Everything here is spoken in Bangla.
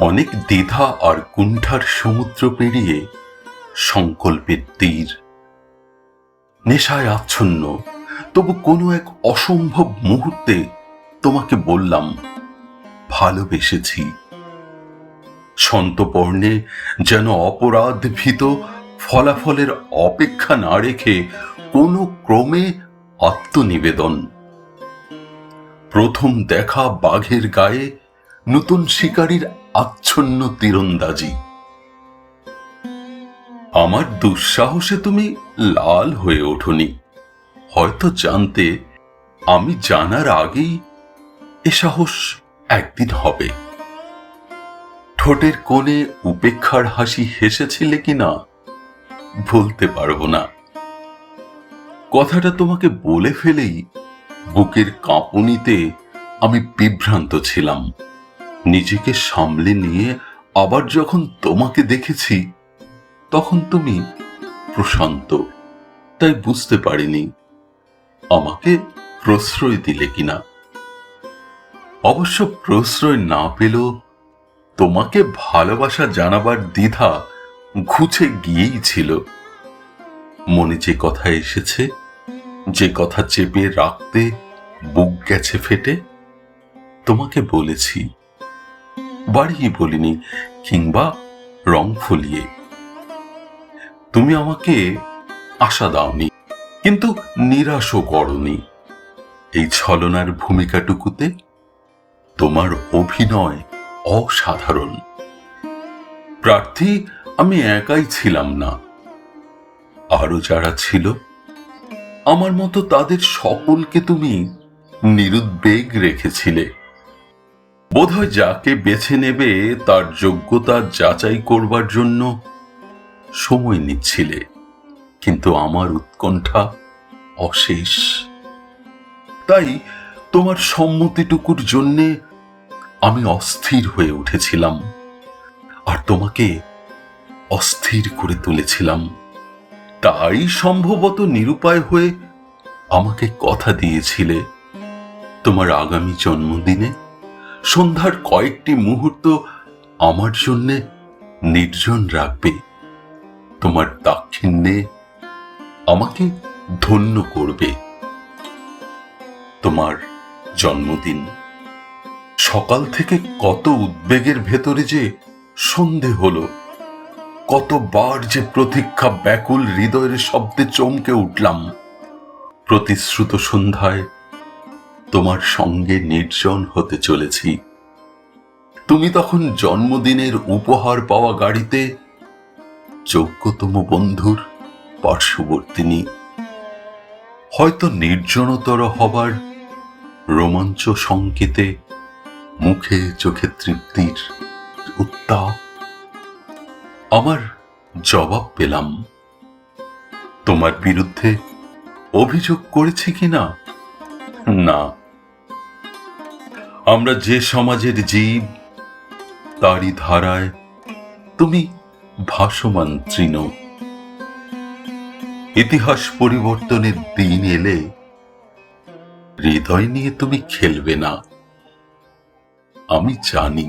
অনেক দ্বিধা আর কুণ্ঠার সমুদ্র পেরিয়ে সংকল্পের তীর। নেশায় আচ্ছন্ন, তবু কোনো এক অসম্ভব মুহূর্তে তোমাকে বললাম, ভালোবেসেছি। সন্তপর্ণে যেন অপরাধ ভীত ফলাফলের অপেক্ষা না রেখে কোনো ক্রমে আত্মনিবেদন। প্রথম দেখা বাঘের গায়ে নতুন শিকারীর আচ্ছন্ন তীরন্দাজি। আমার দুঃসাহসে তুমি লাল হয়ে ওঠনি। হয়তো জানতে আমি জানার আগেই এ সাহস একদিন হবে। ঠোঁটের কোণে উপেক্ষার হাসি হেসেছিলে কিনা বলতে পারব না। কথাটা তোমাকে বলে ফেলেই বুকের কাঁপুনিতে আমি বিভ্রান্ত ছিলাম। নিজেকে সামলে নিয়ে আবার যখন তোমাকে দেখেছি, তখন তুমি প্রশান্ত। তাই বুঝতে পারিনি, আমাকে প্রশ্রয় দিলে কিনা। অবশ্য প্রশ্রয় না পেলেও তোমাকে ভালোবাসা জানাবার দ্বিধা ঘুচে গিয়েই ছিল। মনে যে কথা এসেছে, যে কথা চেপে রাখতে বুক গেছে ফেটে, তোমাকে বলেছি বাড়িয়ে বলিনি কিংবা রং ফলিয়ে। তুমি আমাকে আশা দাওনি, কিন্তু নিরাশও করনি। এই ছলনার ভূমিকাটুকুতে তোমার অভিনয় অসাধারণ। প্রার্থী, আমি একাই ছিলাম না। আরও যারা ছিল, আমার মতো তাদের সকলকে তুমি নিরুদ্বেগ রেখেছিলে। বোধহয় যাকে বেছে নেবে তার যোগ্যতা যাচাই করবার জন্য সময় নিচ্ছিলে। কিন্তু আমার উৎকণ্ঠা অশেষ। তাই তোমার সম্মতিটুকুর জন্যে আমি অস্থির হয়ে উঠেছিলাম, আর তোমাকে অস্থির করে তুলেছিলাম। তাই সম্ভবত নিরুপায় হয়ে আমাকে কথা দিয়েছিলে তোমার আগামী জন্মদিনে। সন্ধ্যার কয়েকটি মুহূর্ত আমার জন্যে নির্জন রাখবে। তোমার দাক্ষিণ্যে আমাকে ধন্য করবে। তোমার জন্মদিন। সকাল থেকে কত উদ্বেগের ভেতরে যে সন্ধে হলো, কতবার যে প্রতীক্ষা ব্যাকুল হৃদয়ের শব্দে চমকে উঠলাম। প্রতিশ্রুত সন্ধ্যায় তোমার সঙ্গে নির্জন হতে চলেছি। তুমি তখন জন্মদিনের উপহার পাওয়া গাড়িতে যোগ্যতম বন্ধুর পার্শ্ববর্তিনী হয়তো নির্জনতর হবার রোমাঞ্চ সংকেতে মুখে চোখে তৃপ্তির উত্তাপ। আমার জবাব পেলাম, তোমার বিরুদ্ধে অভিযোগ করেছি কিনা? না। আমরা যে সমাজের জীব, তারই ধারায় তুমি ভাসমান তৃণ ইতিহাস পরিবর্তনের দিন এলে হৃদয় নিয়ে তুমি খেলবে না। আমি জানি